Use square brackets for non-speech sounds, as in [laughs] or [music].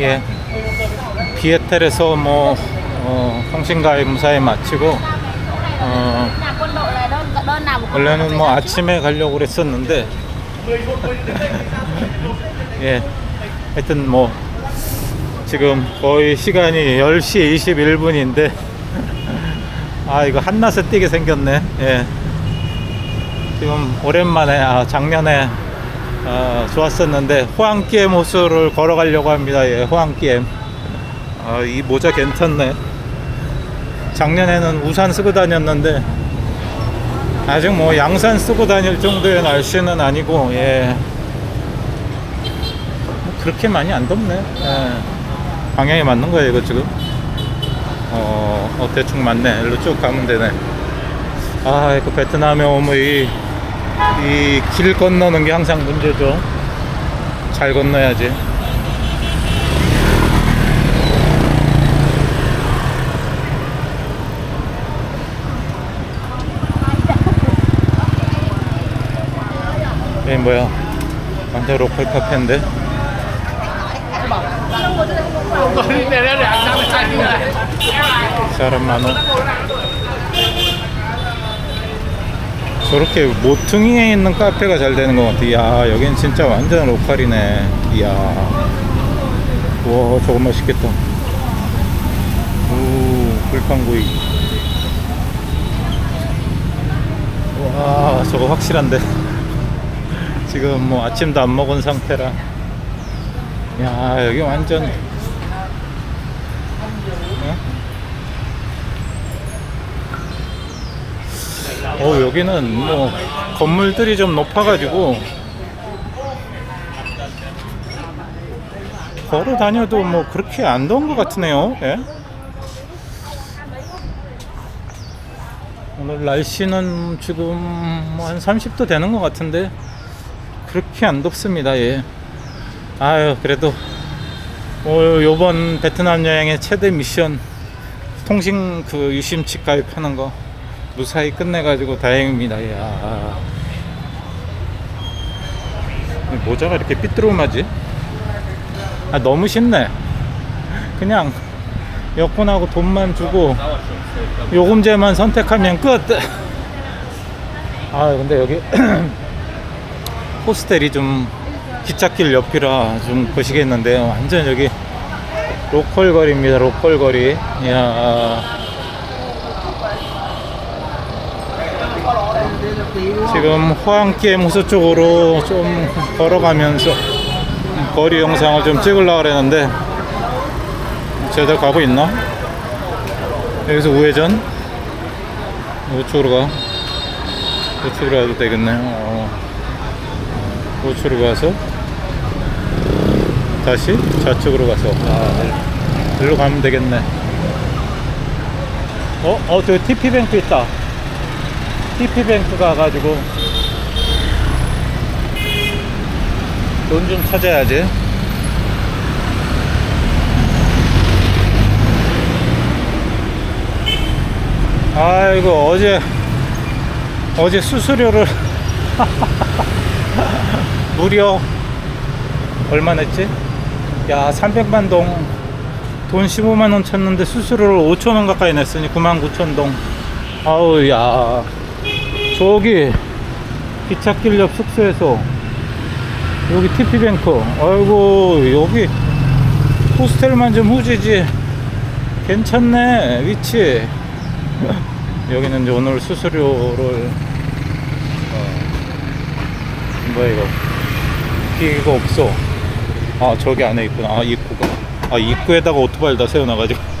예. 비에텔에서 뭐 어, 통신가입 무사히 마치고 어, 원래는 뭐 아침에 가려고 그랬었는데 [laughs] 예. 하여튼 뭐 지금 거의 시간이 10시 21분인데 [laughs] 아 이거 한낮에 뛰게 생겼네. 예. 지금 오랜만에 아 작년에 어, 좋았었는데 호황기엠 호수를 걸어가려고 합니다 예 호황기엠 아, 이 모자 괜찮네 작년에는 우산 쓰고 다녔는데 아직 뭐 양산 쓰고 다닐 정도의 날씨는 아니고 예. 뭐 그렇게 많이 안 덥네. 예. 방향이 맞는 거예요, 이거 지금. 어, 어, 대충 맞네. 일로 쭉 가면 되네. 아, 그 베트남에 오면 이, 이 길 건너는 게 항상 문제죠. 잘 건너야지. 여기 뭐야? 완전 로컬 카페인데? 사람 많어. 저렇게 모퉁이에 있는 카페가 잘 되는 것 같아. 야, 여긴 진짜 완전 로컬이네. 이야. 와, 저거 맛있겠다. 오, 불판구이. 와, 저거 확실한데. [laughs] 지금 뭐 아침도 안 먹은 상태라. 야, 여기 완전. 어? 어, 여기는 뭐 건물들이 좀 높아가지고 걸어 다녀도 뭐 그렇게 안 더운 것 같으네요. 예? 오늘 날씨는 지금 뭐 한 30도 되는 것 같은데 그렇게 안 덥습니다. 예. 아유 그래도 올 요번 베트남 여행의 최대 미션 통신 그 유심칩 가입하는 거 무사히 끝내가지고 다행입니다. 야. 이 모자가 이렇게 삐뚤음하지? 아 너무 쉽네. 그냥 여권하고 돈만 주고 요금제만 선택하면 끝. 아 근데 여기 [clears throat] 호스텔이 좀 기찻길 옆이라 좀 거시겠는데 완전 여기 로컬 거리입니다. 로컬 거리. 이야. 지금 호황기엠 호수 쪽으로 좀 걸어가면서 거리 영상을 좀 찍으려고 그랬는데 제대로 가고 있나? 여기서 우회전 우측으로 가 우측으로 가도 되겠네 어. 우측으로 가서 다시 좌측으로 가서 아, 일로 가면 되겠네 어? 어 저기 TP뱅크 있다 TP뱅크 가가지고 돈 좀 찾아야지 아이고 어제 어제 수수료를 [laughs] 무려 얼마 냈지? 야 300만 동. 돈 15만 원 쳤는데 수수료를 5천 원 가까이 냈으니 9만 9천 동. 아우 야 저기 기찻길 옆 숙소에서 여기 TP뱅크. 아이고 여기 호스텔만 좀 후지지. 괜찮네 위치. [laughs] 여기는 이제 오늘 수수료를 어, 뭐야 이거? 이거 없어. 아 저기 안에 있구나. 아 입구가. 아 입구에다가 오토바이를 다 세워놔가지고